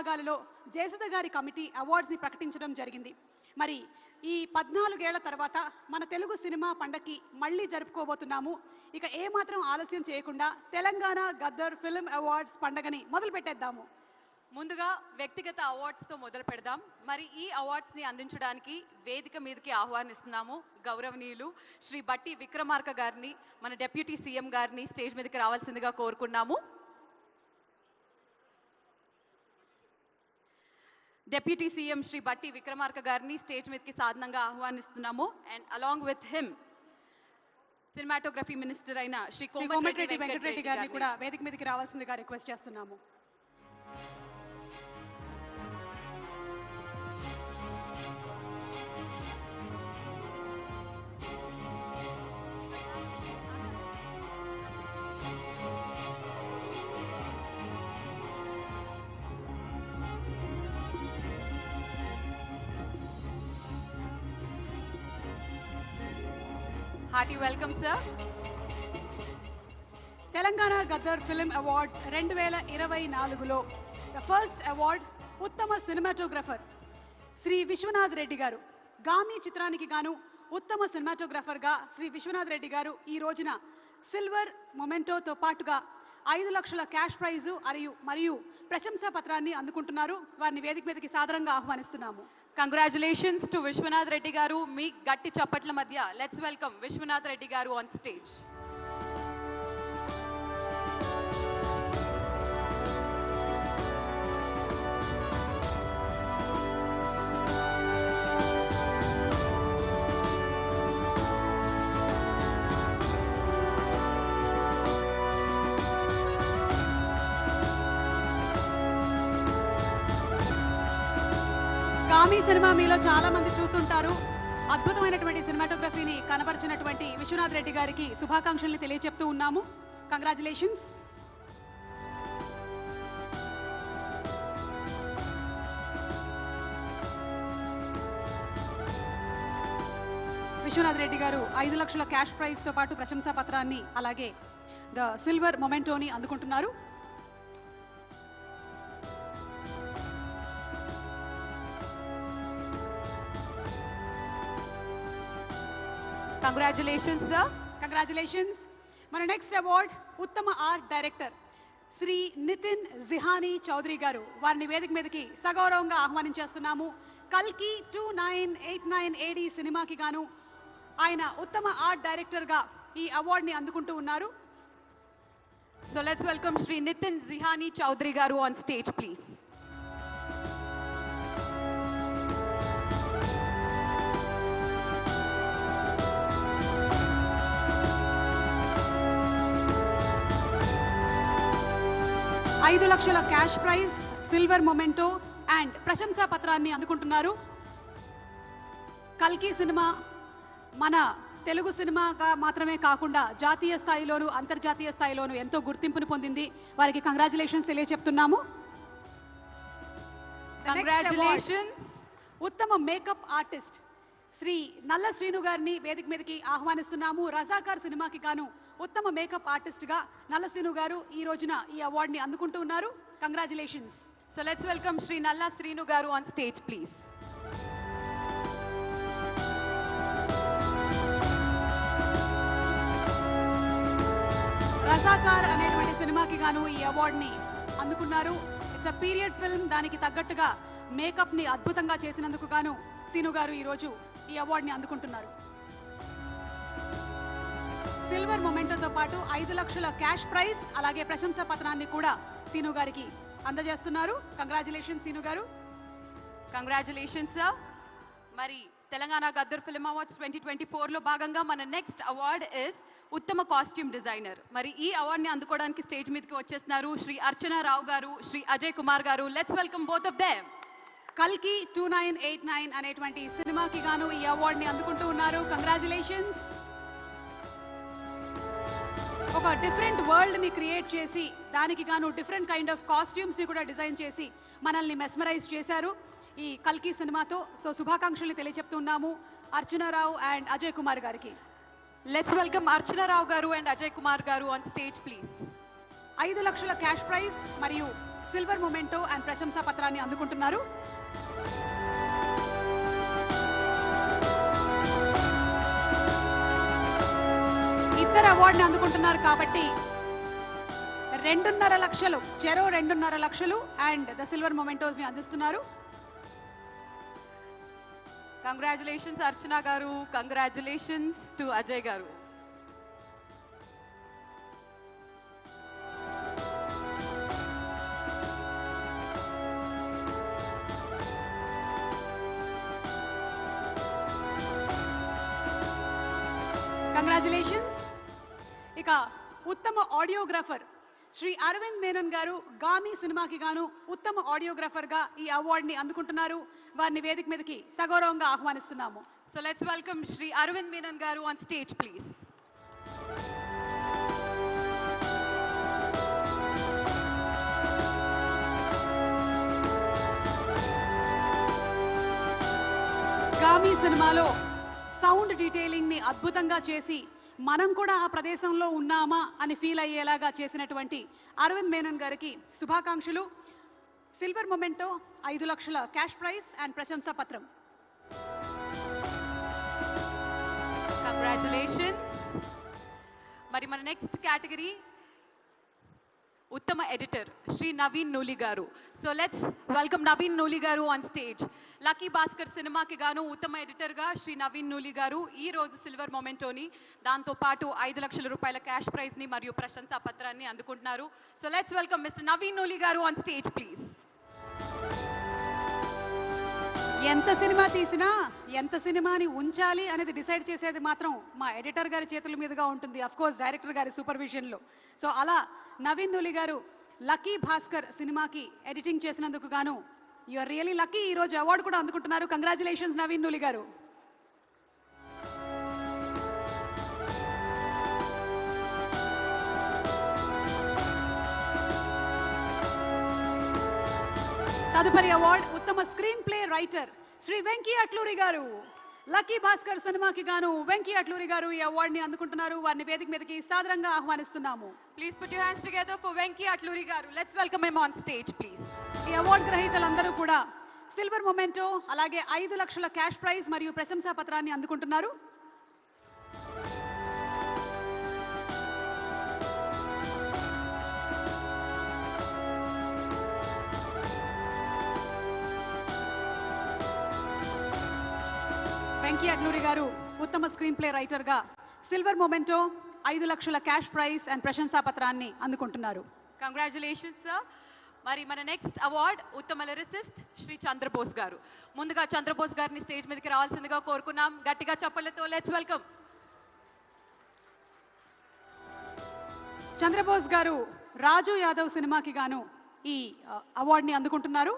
విభాగాలలో జయసుధ గారి కమిటీ అవార్డ్స్ని ప్రకటించడం జరిగింది. మరి ఈ పద్నాలుగేళ్ళ తర్వాత మన తెలుగు సినిమా పండక్కి మళ్ళీ జరుపుకోబోతున్నాము. ఇక ఏమాత్రం ఆలస్యం చేయకుండా తెలంగాణ గద్దర్ ఫిల్మ్ అవార్డ్స్ పండగని మొదలు పెట్టేద్దాము. ముందుగా వ్యక్తిగత అవార్డ్స్తో మొదలు పెడదాం. మరి ఈ అవార్డ్స్ని అందించడానికి వేదిక మీదకి ఆహ్వానిస్తున్నాము గౌరవనీయులు శ్రీ బట్టి విక్రమార్క గారిని మన డెప్యూటీ సీఎం గారిని స్టేజ్ మీదకి రావాల్సిందిగా కోరుకున్నాము. డెప్యూటీ సీఎం శ్రీ బట్టి విక్రమార్క గారిని స్టేజ్ మీదకి సాధనంగా ఆహ్వానిస్తున్నాము. And along with him cinematography minister అయిన శ్రీ కోమటిరెడ్డి వెంకటరెడ్డి గారిని కూడా వేదిక మీదకి రావాల్సిందిగా రిక్వెస్ట్ చేస్తున్నాము. Hearty welcome sir Telangana Gaddar film awards రెండు వేల ఇరవై నాలుగులో ద ఫస్ట్ అవార్డ్ ఉత్తమ సినిమాటోగ్రఫర్ శ్రీ విశ్వనాథ్ రెడ్డి గారు. గామి చిత్రానికి గాను ఉత్తమ సినిమాటోగ్రఫర్గా శ్రీ విశ్వనాథ్ రెడ్డి గారు ఈ రోజున సిల్వర్ మొమెంటోతో పాటుగా ఐదు లక్షల క్యాష్ ప్రైజు మరియు మరియు ప్రశంసా పత్రాన్ని అందుకుంటున్నారు. వారిని వేదిక మీదకి సాదరంగా ఆహ్వానిస్తున్నాము. కంగ్రాచులేషన్స్ టు విశ్వనాథ్ రెడ్డి గారు మీ గట్టి చప్పట్ల మధ్య లెట్స్ వెల్కమ్ విశ్వనాథ్ రెడ్డి గారు ఆన్ స్టేజ్ కామి సినిమా మీలో చాలా మంది చూసుంటారు. అద్భుతమైనటువంటి సినిమాటోగ్రఫీని కనపరిచినటువంటి విశ్వనాథ్ రెడ్డి గారికి శుభాకాంక్షల్ని తెలియజెప్తూ ఉన్నాము. కంగ్రాచులేషన్స్ విశ్వనాథ్ రెడ్డి గారు ఐదు లక్షల క్యాష్ ప్రైజ్తో పాటు ప్రశంసా పత్రాన్ని అలాగే ద సిల్వర్ మొమెంటోని అందుకుంటున్నారు. కంగ్రాచులేషన్స్ సార్ కంగ్రాచులేషన్స్ మన నెక్స్ట్ అవార్డ్ ఉత్తమ ఆర్ట్ డైరెక్టర్ శ్రీ నితిన్ జిహానీ చౌదరి గారు. వారిని వేదిక మీదకి సగౌరవంగా ఆహ్వానించేస్తున్నాము. కల్కి two nine eight nine AD సినిమాకి గాను ఆయన ఉత్తమ ఆర్ట్ డైరెక్టర్గా ఈ అవార్డుని అందుకుంటూ ఉన్నారు. So let's welcome Shri Nitin Jihani Chowdary garu on stage please ఐదు లక్షల cash prize silver memento and ప్రశంసా పత్రాన్ని అందుకుంటున్నారు. కల్కి సినిమా మన తెలుగు సినిమాగా మాత్రమే కాకుండా జాతీయ స్థాయిలోను అంతర్జాతీయ స్థాయిలోను ఎంతో గుర్తింపును పొందింది. వారికి కంగ్రాచులేషన్స్ కంగ్రాచులేషన్స్ ఉత్తమ మేకప్ ఆర్టిస్ట్ శ్రీ నల్ల శ్రీను గారిని వేదిక మీదకి ఆహ్వానిస్తున్నాము. రజాకార్ సినిమాకి గాను ఉత్తమ మేకప్ ఆర్టిస్ట్గా నల్ల శ్రీను గారు ఈ రోజున ఈ అవార్డుని అందుకుంటూ ఉన్నారు. Congratulations so let's welcome Shri Nalla Srinu garu on stage please Razakar అనేటువంటి సినిమాకి గాను ఈ అవార్డుని అందుకున్నారు. ఇట్స్ అ పీరియడ్ ఫిల్మ్ దానికి తగ్గట్టుగా మేకప్ని అద్భుతంగా చేసినందుకు గాను సీను గారు ఈ రోజు ఈ అవార్డుని అందుకుంటున్నారు. సిల్వర్ మొమెంటోతో పాటు ఐదు లక్షల క్యాష్ ప్రైజ్ అలాగే ప్రశంసా పత్రాన్ని కూడా సీను గారికి అందజేస్తున్నారు. Congratulation Seenu garu. Congratulation sir మరి Telangana Gaddar film awards twenty twenty ఫోర్లో భాగంగా మన నెక్స్ట్ అవార్డ్ ఇస్ ఉత్తమ కాస్ట్యూమ్ డిజైనర్. మరి ఈ అవార్డుని అందుకోవడానికి స్టేజ్ మీదకి వచ్చేస్తున్నారు శ్రీ అర్చన రావు గారు Shri Ajay Kumar garu. Let's welcome both of them కల్కి టూ నైన్ ఎయిట్ నైన్ అనేటువంటి సినిమాకి గాను ఈ అవార్డుని అందుకుంటూ ఉన్నారు. కంగ్రాచులేషన్స్ ఒక డిఫరెంట్ వరల్డ్ని క్రియేట్ చేసి దానికి గాను డిఫరెంట్ కైండ్ ఆఫ్ కాస్ట్యూమ్స్ని కూడా డిజైన్ చేసి మనల్ని మెస్మరైజ్ చేశారు ఈ కల్కి సినిమాతో. సో శుభాకాంక్షలు తెలియజెప్తున్నాము అర్చనారావు అండ్ అజయ్ కుమార్ గారికి. లెట్స్ వెల్కమ్ అర్చనారావు గారు అండ్ అజయ్ కుమార్ గారు ఆన్ స్టేజ్ ప్లీజ్ ఐదు లక్షల క్యాష్ ప్రైజ్ మరియు సిల్వర్ మొమెంటో అండ్ ప్రశంసా పత్రాన్ని అందుకుంటున్నారు. ఇద్దరు అవార్డుని అందుకుంటున్నారు కాబట్టి రెండున్నర లక్షలు చెరో రెండున్నర లక్షలు అండ్ ద సిల్వర్ మొమెంటోస్ని అందిస్తున్నారు. కంగ్రాచులేషన్స్ అర్చన గారు. కంగ్రాచులేషన్స్ టు అజయ్ గారు. కంగ్రాచులేషన్స్ ఉత్తమ ఆడియోగ్రాఫర్. శ్రీ అరవింద్ మేనన్ గారు గామి సినిమాకి గాను ఉత్తమ ఆడియోగ్రాఫర్గా ఈ అవార్డు ని అందుకుంటున్నారు. వారిని వేదిక మీదకి సగౌరవంగా ఆహ్వానిస్తున్నాము. So let's welcome Shri Aravind Menon garu on stage please Gaami సినిమాలో సౌండ్ డీటెయిలింగ్ని అద్భుతంగా చేసి మనం కూడా ఆ ప్రదేశంలో ఉన్నామా అని ఫీల్ అయ్యేలాగా చేసినటువంటి అరవింద్ మేనన్ గారికి శుభాకాంక్షలు. సిల్వర్ మొమెంటో ఐదు లక్షల క్యాష్ ప్రైజ్ అండ్ ప్రశంసా పత్రం. కంగ్రాచులేషన్స్ మరి మన నెక్స్ట్ కేటగిరీ ఉత్తమ editor Shri Naveen Nooli garu. So let's welcome Naveen Nooli garu on stage lucky Bhaskar సినిమాకి గాను ఉత్తమ ఎడిటర్గా శ్రీ నవీన్ నూలి గారు ఈ రోజు సిల్వర్ మొమెంటోని దాంతో పాటు ఐదు లక్షల రూపాయల క్యాష్ ప్రైజ్ని మరియు ప్రశంసా పత్రాన్ని అందుకుంటున్నారు. So let's welcome mister Naveen Nooli garu on stage please ఎంత సినిమా తీసినా ఎంత సినిమాని ఉంచాలి అనేది డిసైడ్ చేసేది మాత్రం మా ఎడిటర్ గారి చేతుల మీదుగా ఉంటుంది. అఫ్ కోర్స్ డైరెక్టర్ గారి సూపర్విజన్లో సో అలా నవీన్ నులి గారు లక్కీ భాస్కర్ సినిమాకి ఎడిటింగ్ చేసినందుకు గాను యు ఆర్ రియలీ లక్కీ ఈ రోజు అవార్డు కూడా అందుకుంటున్నారు. కంగ్రాచులేషన్స్ నవీన్ నులి గారు. తదుపరి అవార్డ్ ఉత్తమ screen play writer Shri Venky Atluri garu. Lucky Bhaskar సినిమాకి గాను వెంకీ అట్లూరి గారు ఈ అవార్డు ని అందుకుంటున్నారు. వారిని వేదిక మీదకి సాదరంగా ఆహ్వానిస్తున్నాము. Please put your hands together for Venky Atluri garu. Let's welcome him on stage please ఈ అవార్డు గ్రహీతలందరూ కూడా సిల్వర్ మొమెంటో అలాగే ఐదు లక్షల క్యాష్ ప్రైజ్ మరియు ప్రశంసా పత్రాన్ని అందుకుంటున్నారు. వెంకీ అగ్నూరి గారు ఉత్తమ స్క్రీన్ ప్లే రైటర్గా సిల్వర్ మొమెంటో ఐదు లక్షల క్యాష్ ప్రైజ్ అండ్ ప్రశంసా పత్రాన్ని అందుకుంటున్నారు. కంగ్రాచులేషన్స్ సార్ మరి మన నెక్స్ట్ అవార్డ్ ఉత్తమ లిరిసిస్ట్ శ్రీ చంద్రబోస్ గారు. ముందుగా చంద్రబోస్ గారిని స్టేజ్ మీదకి రావాల్సిందిగా కోరుకున్నాం. గట్టిగా చప్పలతో లెట్స్ వెల్కమ్ చంద్రబోస్ గారు రాజు యాదవ్ సినిమాకి గాను ఈ అవార్డుని అందుకుంటున్నారు.